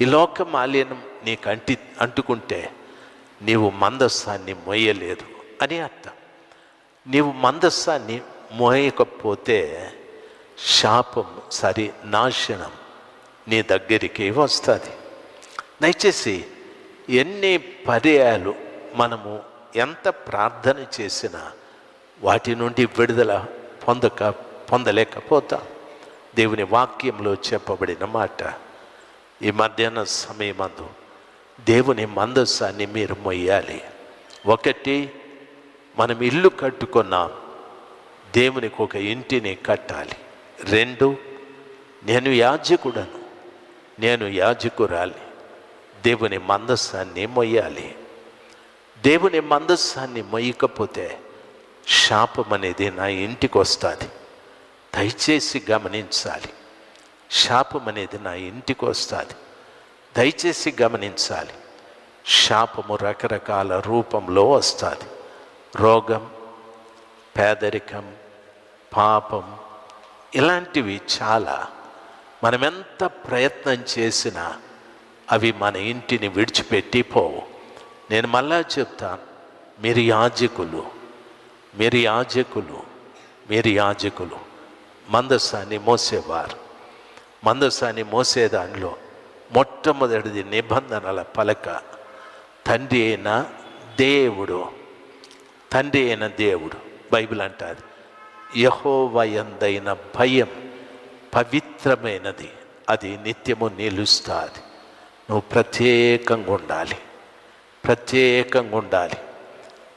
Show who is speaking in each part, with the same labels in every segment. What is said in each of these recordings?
Speaker 1: ఈ లోక మాలిన్యం నీకు అంటి అంటుకుంటే నీవు మందస్సాన్ని మొయ్యలేదు అని అర్థం. నీవు మందస్సాన్ని మోయకపోతే శాపం సరి నాశనం నీ దగ్గరికి వస్తుంది. దయచేసి ఎన్ని పర్యాయాలు మనము ఎంత ప్రార్థన చేసినా వాటి నుండి విడుదల పొందక పొందలేకపోతాం. దేవుని వాక్యంలో చెప్పబడిన మాట ఈ మధ్యాహ్న సమయమందు దేవుని మందస్సాన్ని మీరు మొయ్యాలి. ఒకటి మనం ఇల్లు కట్టుకున్నాం. దేవునికి ఒక ఇంటిని కట్టాలి. రెండు నేను యాజకుడను. నేను యాజకురాలి. దేవుని మందస్సాన్ని మొయ్యాలి. దేవుని మందస్సాన్ని మొయ్యకపోతే శాపం అనేది నా ఇంటికి వస్తుంది దయచేసి గమనించాలి. శాపం అనేది నా ఇంటికి వస్తుంది. దయచేసి గమనించాలి. శాపము రకరకాల రూపంలో వస్తుంది. రోగం పేదరికం పాపం ఇలాంటివి చాలా మనమెంత ప్రయత్నం చేసినా అవి మన ఇంటిని విడిచిపెట్టి పోవు. నేను మళ్ళా చెప్తాను మీరు యాజకులు మీరు యాజకులు మీరు యాజకులు. మందస్సాన్ని మోసేవారు. మందస్సాన్ని మోసే దానిలో మొట్టమొదటిది నిబంధనల పలక తండ్రి అయిన దేవుడు తండ్రి అయిన దేవుడు బైబిల్ అంటారు. యహోవయందైన భయం పవిత్రమైనది అది నిత్యము నిలుస్తుంది. నువ్వు ప్రత్యేకంగా ఉండాలి ప్రత్యేకంగా ఉండాలి.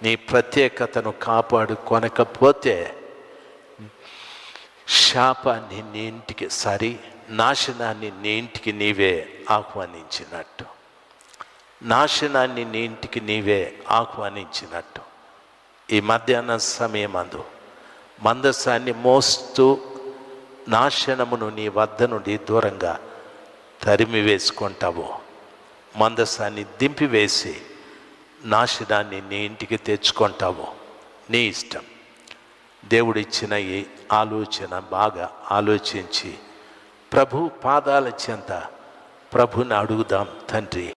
Speaker 1: నీ ప్రత్యేకతను కాపాడుకొనకపోతే శాపాన్ని నీ ఇంటికి సరి నాశనాన్ని నీ ఇంటికి నీవే ఆహ్వానించినట్టు. నాశనాన్ని నీ ఇంటికి నీవే ఆహ్వానించినట్టు. ఈ మధ్యాహ్న అందు మందస్నాన్ని మోస్తూ నాశనమును నీ వద్ద నుండి దూరంగా తరిమి వేసుకుంటావు మందసాన్ని దింపివేసి నాశనాన్ని నీ ఇంటికి తెచ్చుకుంటావు. నీ ఇష్టం. దేవుడిచ్చిన ఈ ఆలోచన బాగా ఆలోచించి ప్రభు పాదాల చెంత ప్రభుని అడుగుదాం తండ్రి.